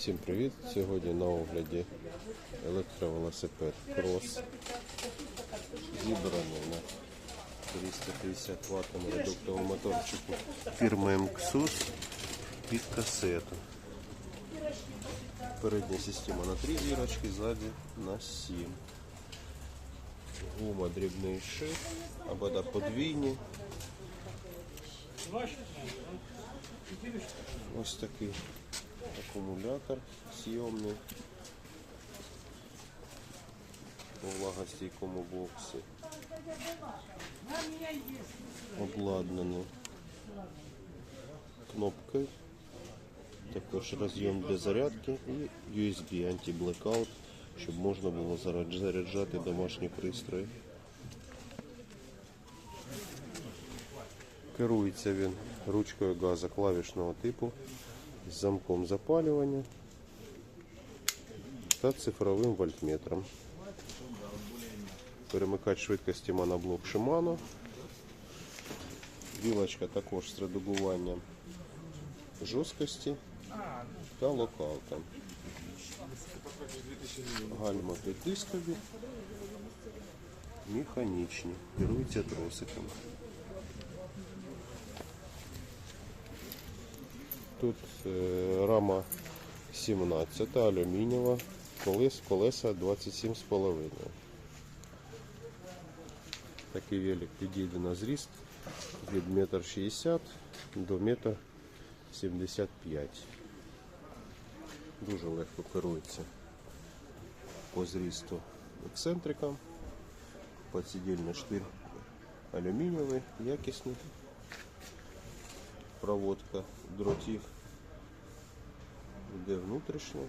Всім привіт! Сьогодні на огляді електровелосипед Крос. Зібраний на 350 Вт редуктовому моторчику фірми МКСУС під касету. Передня система на 3 зірочки, ззаді на 7. Гума дрібний шип, обода подвійні. Ось такий акумулятор зйомний у влагостійкому боксі. Обладнаний кнопкою, також роз'єм для зарядки і USB анти-blackout, щоб можна було заряджати домашні пристрої. Керується він ручкою газу клавішного типу з замком запалювання та цифровим вольтметром. Перемикач швидкості моноблок Shimano. Вілочка також з редагуванням жорсткості та локалка. Гальма п'ятидискові, механічні, керуються тросиками. Тут е, рама 17 алюмінієва, колес, колеса 27,5. Такий велик підійде на зріст від 1,60 м до 1,75 м. Дуже легко керується по зрісту ексцентриком. Подсидільний штир алюмінієвий, якісний проводка дротів йде внутрішня,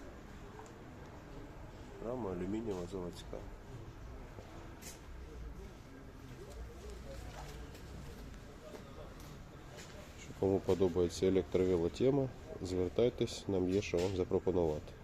рама алюмінієва заводська. Кому подобається електровелотема, звертайтесь, нам є що вам запропонувати.